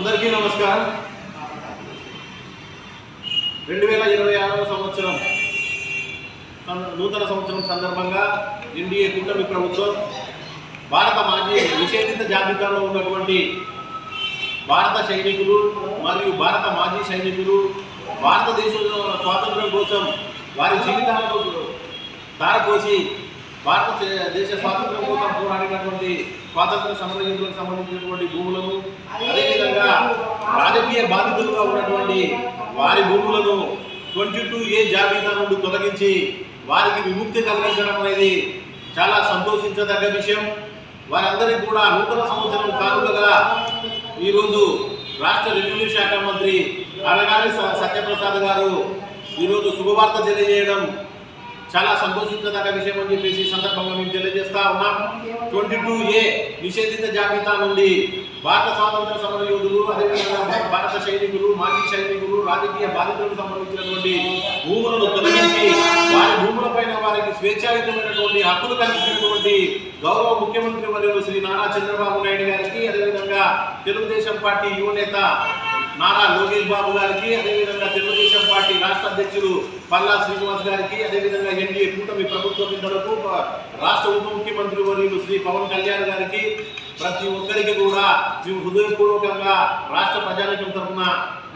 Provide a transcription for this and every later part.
అందరికీ నమస్కారం. రెండు వేల ఇరవై ఆరవ సంవత్సరం నూతన సంవత్సరం సందర్భంగా ఎన్డీఏ కూటమి ప్రభుత్వం భారత మాజీ నిషేధిత జాబితాలో ఉన్నటువంటి భారత సైనికులు మరియు భారత మాజీ సైనికులు భారతదేశ స్వాతంత్రం కోసం వారి జీవితాలను ధారపోసి భారత దేశ స్వాతంత్రం కోసం పోరాడినటువంటి స్వాతంత్ర సమరయోధులకు సంబంధించినటువంటి భూములను అదేవిధంగా రాజకీయ బాధితులుగా ఉన్నటువంటి వారి భూములను ట్వంటీ టూ ఏ జాబితా నుండి తొలగించి వారికి విముక్తి కలిగించడం అనేది చాలా సంతోషించదగ్గ విషయం. వారందరికీ కూడా నూతన సంవత్సరం కానుకగా ఈరోజు రాష్ట్ర రెవెన్యూ శాఖ మంత్రి అడగారి సత్యప్రసాద్ గారు ఈరోజు శుభవార్త తెలియజేయడం చాలా సంతోషించదగ్గ విషయం అని చెప్పేసి సందర్భంగా మేము తెలియజేస్తా ఉన్నాం. ట్వంటీ టూ ఏ నిషేధిత జాబితా నుండి భారత స్వాతంత్ర సమర యోధులు అదేవిధంగా భారత సైనికులు మాజీ సైనికులు రాజకీయ బాధితులకు సంబంధించినటువంటి భూములను తొలగించి వారి భూములపైన వారికి స్వేచ్ఛాయుతమైనటువంటి హక్కులు కల్పించినటువంటి గౌరవ ముఖ్యమంత్రి వర్యులు శ్రీ నారా చంద్రబాబు నాయుడు గారికి అదేవిధంగా తెలుగుదేశం పార్టీ యువనేత నారా లోకేష్ బాబు గారికి అదేవిధంగా తెలుగుదేశం పార్టీ రాష్ట్ర అధ్యక్షులు పల్లా శ్రీనివాస్ గారికి అదేవిధంగా ఎన్డీఏ కూటమి ప్రభుత్వ పెద్దలకు రాష్ట్ర ఉప ముఖ్యమంత్రి వర్యులు శ్రీ పవన్ కళ్యాణ్ గారికి ప్రతి ఒక్కరికి కూడా మేము హృదయపూర్వకంగా రాష్ట్ర ప్రజానికం తరఫున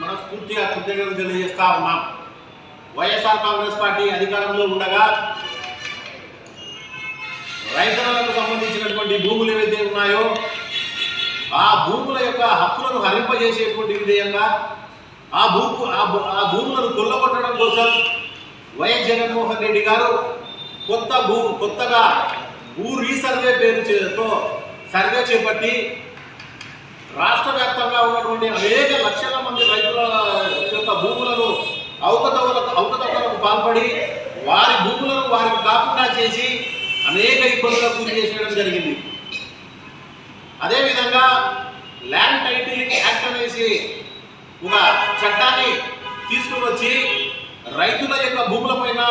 మనస్ఫూర్తిగా కృతజ్ఞతలు తెలియజేస్తా ఉన్నాం. వైఎస్ఆర్ కాంగ్రెస్ పార్టీ అధికారంలో ఉండగా రైతులకు సంబంధించినటువంటి భూములు ఏవైతే ఉన్నాయో ఆ భూముల యొక్క హక్కులను హరింపజేసేటువంటి విధేయంగా ఆ భూ ఆ భూ- ఆ భూములను కొల్లగొట్టడం కోసం వైఎస్ జగన్మోహన్ రెడ్డి గారు కొత్త భూ కొత్తగా భూ రీసర్వే పేరు సర్వే చేపట్టి రాష్ట్ర వ్యాప్తంగా ఉన్నటువంటి అనేక లక్షల మంది రైతుల యొక్క భూములను అవకతవలకు అవకతవలకు పాల్పడి వారి భూములను వారికి కాకుండా చేసి అనేక ఇబ్బందులకు గురి చేసేయడం జరిగింది. అదేవిధంగా ల్యాండ్ టైటిలింగ్ యాక్ట్ అనేసి ఒక చట్టాన్ని తీసుకుని వచ్చి రైతుల యొక్క భూములపైన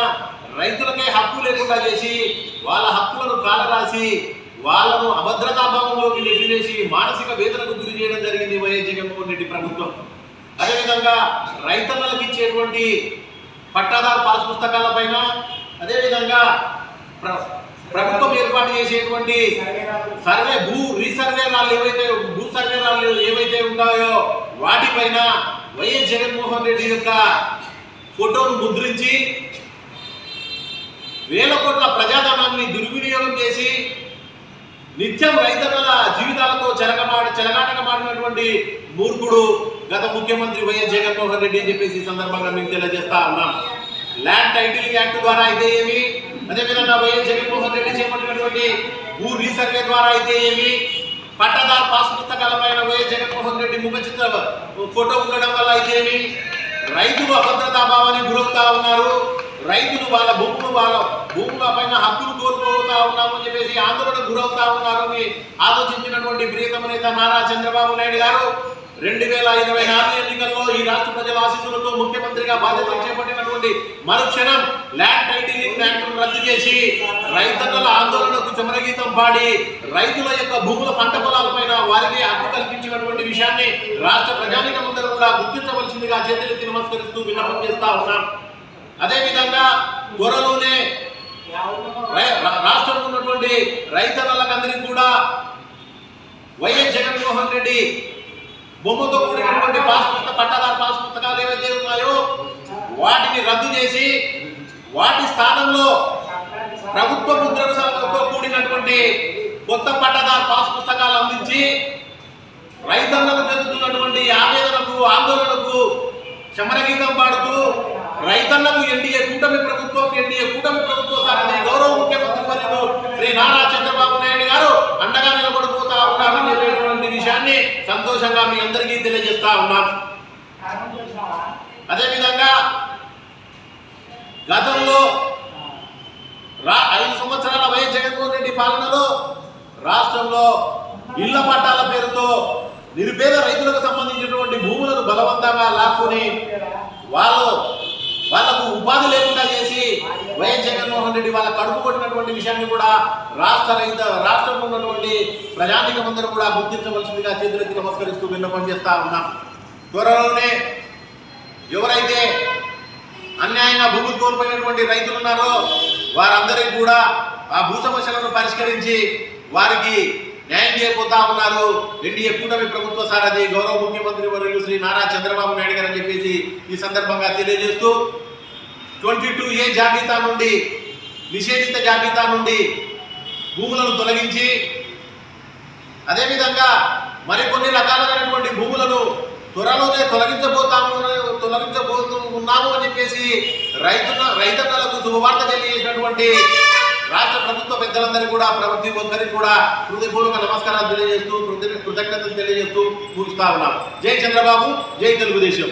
రైతులకే హక్కు లేకుండా చేసి వాళ్ళ హక్కులను కాలరాసి వాళ్ళను అభద్రతాభావంలోకి నెట్టివేసి మానసిక వేదనకు గురి చేయడం జరిగింది వైఎస్ జగన్మోహన్ రెడ్డి ప్రభుత్వం. అదేవిధంగా రైతన్నలకు ఇచ్చేటువంటి పట్టాదారు పాస్ పుస్తకాలపైన అదేవిధంగా ప్రభుత్వం ఏర్పాటు చేసేటువంటి సర్వే భూ రీసర్వే రాళ్ళు ఏవైతే భూ సర్వే రాళ్ళు ఏవైతే ఉంటాయో వాటిపైన వైఎస్ జగన్మోహన్ రెడ్డి యొక్క ఫోటోను ముద్రించి వేల కోట్ల ప్రజాధనాన్ని దుర్వినియోగం చేసి నిత్యం రైతన్నల జీవితాలతో చెలకమాడ చెలగాటకమాడినటువంటి మూర్ఖుడు గత ముఖ్యమంత్రి వైఎస్ జగన్మోహన్ రెడ్డి అని చెప్పేసి ఈ సందర్భంగా మీకు తెలియజేస్తా ఉన్నాం. ల్యాండ్ టైటిల్ యాక్ట్ ద్వారా అయితే ఏమి? అదేవిధంగా వైఎస్ జగన్మోహన్ రెడ్డి చేపట్టినటువంటి భూ రీసర్వే ద్వారా అయితే ఏమి పట్టదార్ పాస్ పుస్తకాల పైన వైఎస్ జగన్మోహన్ రెడ్డి ముఖ చిత్ర ఫోటో ఉండడం వల్ల అయితే ఏమి రైతులు అభద్రతాభావానికి గురవుతా ఉన్నారు. రైతులు వాళ్ళ భూములు వాళ్ళ భూముల పైన హక్కులు కోల్పోతా ఉన్నామని చెప్పేసి ఆందోళనకు గురవుతా ఉన్నారు అని ఆలోచించినటువంటి ప్రియతమ నేత నారా చంద్రబాబు నాయుడు గారు. రెండు వేల ఇరవై నాలుగు ఎన్నికల్లో ఈ రాష్ట్ర ప్రజల ఆశీస్సులతో ముఖ్యమంత్రిగా బాధ్యతలు చేపట్టినటువంటి మరుక్షణం ల్యాండ్ టైటిలింగ్ యాక్ట్ను రద్దు చేసి రైతన్నల ఆందోళనకు చమరగీతం పాడి రైతుల యొక్క భూముల పంట పొలాలపైన వారికి హక్కు కల్పించినటువంటి విషయాన్ని రాష్ట్ర ప్రజానికం అందరూ కూడా గుర్తించవలసిందిగా చేతులెత్తి నమస్కరిస్తూ విన్నపం చేస్తా ఉన్నాం. అదేవిధంగా త్వరలోనే రై- రాష్ట్రంలో ఉన్నటువంటి రైతన్నలకందరికీ కూడా వైఎస్ జగన్మోహన్ రెడ్డి బొమ్మతో కూడినటువంటి పాస్ పుస్తక పట్టాదారు పాస్ పుస్తకాలు ఏవైతే ఉన్నాయో వాటిని రద్దు చేసి వాటి స్థానంలో ప్రభుత్వ ముద్రణతో కూడినటువంటి కొత్త పట్టదారు పాస్ పుస్తకాలు అందించి రైతన్నలు చెందుతున్నటువంటి ఆవేదనకు ఆందోళనకు శమరగీతం పాడుతూ రైతన్నకు ఎన్డీఏ కూటమి ప్రభుత్వం ఎన్డీఏ కూటమి ప్రభుత్వం సారథి గౌరవ ముఖ్యమంత్రి వర్యులు శ్రీ నారా చంద్రబాబు నాయుడు గారు అండగా నిలబడిపోతా ఉన్నారని చెప్పేటువంటి విషయాన్ని సంతోషంగా మీ అందరికీ తెలియజేస్తా ఉన్నాను. అదేవిధంగా గతంలో రా ఐదు సంవత్సరాల వైఎస్ జగన్మోహన్ రెడ్డి పాలనలో రాష్ట్రంలో ఇళ్ళ పట్టాల పేరుతో నిరుపేద రైతులకు సంబంధించినటువంటి భూములను బలవంతంగా లాక్కుని వాళ్ళు వాళ్ళకు ఉపాధి లేకుండా చేసి వైఎస్ జగన్మోహన్ రెడ్డి వాళ్ళ కడుపు కొట్టినటువంటి విషయాన్ని కూడా రాష్ట్ర రైత రాష్ట్రంలో ఉన్నటువంటి ప్రజానికమందరూ కూడా గుర్తించవలసిందిగా చేతులెత్తి నమస్కరిస్తూ విన్నపం చేస్తా ఉన్నాం. త్వరలోనే ఎవరైతే అన్యాయంగా భూములు కోల్పోయినటువంటి రైతులు ఉన్నారో వారందరికీ కూడా ఆ భూ సమస్యలను పరిష్కరించి వారికి న్యాయం చేయబోతా ఉన్నారు. ఎన్డీఏ కూటమి ప్రభుత్వ సారథి గౌరవ ముఖ్యమంత్రి వర్యులు శ్రీ నారా చంద్రబాబు నాయుడు గారు అని చెప్పేసి ఈ సందర్భంగా తెలియజేస్తూ ట్వంటీ టూ ఏ జాబితా నుండి నిషేధిత జాబితా నుండి భూములను తొలగించి అదేవిధంగా మరికొన్ని రకాలైనటువంటి భూములను త్వరలోనే తొలగించబోతాము తొలగించబోతూ ఉన్నాము అని చెప్పేసి రైతుల రైతన్నలకు శుభవార్త తెలియజేసినటువంటి పెద్దలందరికీ కూడా ప్రతి ఒక్కరికి కూడా హృదయపూర్వక నమస్కారాలు తెలియజేస్తూ కృతజ్ఞతలు తెలియజేస్తూ ముగిస్తా ఉన్నాం జై చంద్రబాబు జై తెలుగుదేశం.